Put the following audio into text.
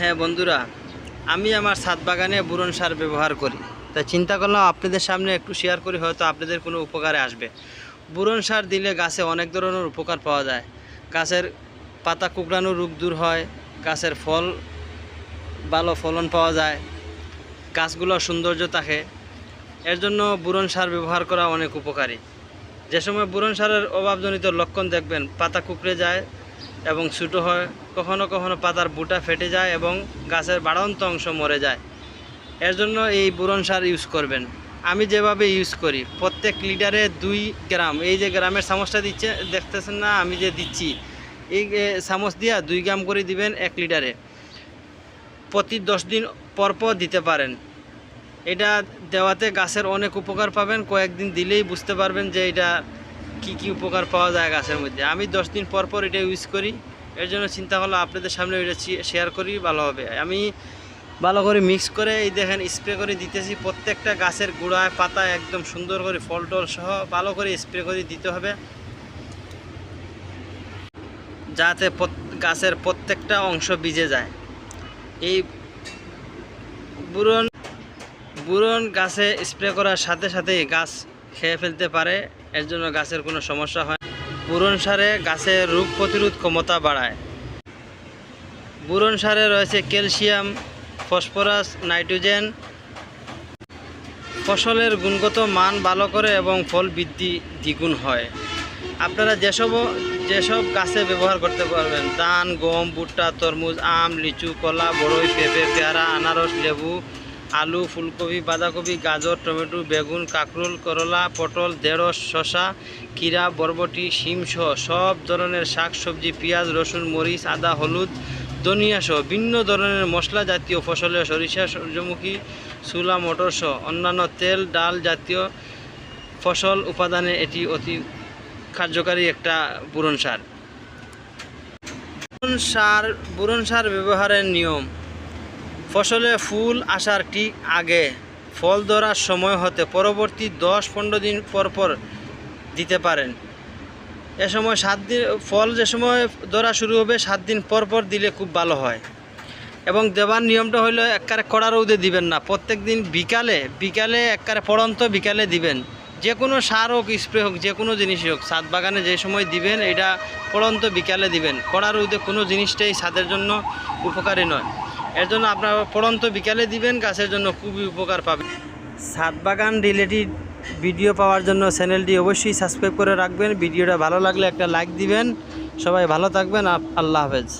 হ্যাঁ বন্ধুরা, আমি আমার ছাদ বাগানে বুরন সার ব্যবহার করি। তাই চিন্তা করলাম আপনাদের সামনে একটু শেয়ার করি, হয়তো আপনাদের কোনো উপকারে আসবে। বুরন সার দিলে গাছে অনেক ধরনের উপকার পাওয়া যায়। গাছের পাতা কুকড়ানো রোগ দূর হয়, গাছের ফল, ভালো ফলন পাওয়া যায়, গাছগুলো সৌন্দর্য থাকে। এর জন্য বুরন সার ব্যবহার করা অনেক উপকারী। যে সময় বুরন সারের অভাবজনিত লক্ষণ দেখবেন, পাতা কুকড়ে যায় এবং ছোটো হয়, কখনো কখনো পাতার বুটা ফেটে যায় এবং গাছের বাড়ন্ত অংশ মরে যায়। এর জন্য এই বুরন সার ইউজ করবেন। আমি যেভাবে ইউজ করি, প্রত্যেক লিটারে দুই গ্রাম, এই যে গ্রামের চামচটা দিচ্ছে, দেখতেছেন না, আমি যে দিচ্ছি, এই চামচ দিয়া দুই গ্রাম করে দিবেন এক লিটারে। প্রতি দশ দিন পর পর দিতে পারেন। এটা দেওয়াতে গাছের অনেক উপকার পাবেন, কয়েকদিন দিলেই বুঝতে পারবেন যে এটা কি কি উপকার পাওয়া যায় গাছের মধ্যে? আমি দশ দিন পর পর এটা ইউজ করি। এর জন্য চিন্তা হলো আপনাদের সামনে এটা শেয়ার করি, ভালো হবে। আমি ভালো করে মিক্স করে এই দেখেন স্প্রে করে দিতেছি। প্রত্যেকটা গাছের গোড়ায় পাতা একদম সুন্দর করে ফল টল সহ ভালো করে স্প্রে করে দিতে হবে। যাতে গাছের প্রত্যেকটা অংশ ভিজে যায়। এই বুরন বুরন গাছে স্প্রে করার সাথে সাথে গাছ খেয়ে ফেলতে পারে। এর জন্য গাছের কোনো সমস্যা হয় বুরন সারে গাছের রোগ প্রতিরোধ ক্ষমতা বাড়ায়। বুরন সারে রয়েছে ক্যালসিয়াম, ফসফরাস, নাইট্রোজেন। ফসলের গুণগত মান ভালো করে এবং ফল বৃদ্ধি দ্বিগুণ হয়। আপনারা যেসব যেসব গাছে ব্যবহার করতে পারবেন, ধান, গম, ভুট্টা, তরমুজ, আম, লিচু, কলা, বড়ই, পেঁপে, পেয়ারা, আনারস, লেবু আলু, ফুলকপি, বাঁধাকপি, গাজর, টমেটো, বেগুন, কাঁকরোল, করলা, পটল, ঢেঁড়স, শসা কিরা বরবটি, শিম সহ সব ধরনের শাক সবজি, পেঁয়াজ, রসুন, মরিচ, আদা, হলুদ সহ ভিন্ন ধরনের মশলা জাতীয় ফসলের সরিষা, সূর্যমুখী চুলা মটর সহ অন্যান্য তেল, ডাল জাতীয় ফসল উপাদানে এটি অতি কার্যকারী একটা বুরন সার। বুরন সার বুরন সার ব্যবহারের নিয়ম। ফসলে ফুল আসার ঠিক আগে ফল ধরার সময় হতে পরবর্তী দশ পনেরো দিন পর পর দিতে পারেন। এ সময় সাত দিন, ফল যে সময় ধরা শুরু হবে সাত দিন পর পর দিলে খুব ভালো হয়। এবং দেওয়ার নিয়মটা হলো একবারে কড়া রৌদে দিবেন না। প্রত্যেক দিন বিকালে বিকালে একবারে পড়ন্ত বিকালে দিবেন। যে কোনো সার হোক, স্প্রে হোক, যে কোনো জিনিসই হোক, ছাদ বাগানে যে সময় দিবেন, এটা পড়ন্ত বিকালে দিবেন। কড়া রৌদে কোনো জিনিসটাই ছাদের জন্য উপকারী নয়। এর জন্য আপনারা পড়ন্ত বিকালে দিবেন, গাছের জন্য খুবই উপকার পাবেন। ছাদ বাগান রিলেটেড ভিডিও পাওয়ার জন্য চ্যানেলটি অবশ্যই সাবস্ক্রাইব করে রাখবেন। ভিডিওটা ভালো লাগলে একটা লাইক দিবেন। সবাই ভালো থাকবেন। আল্লাহ হাফেজ।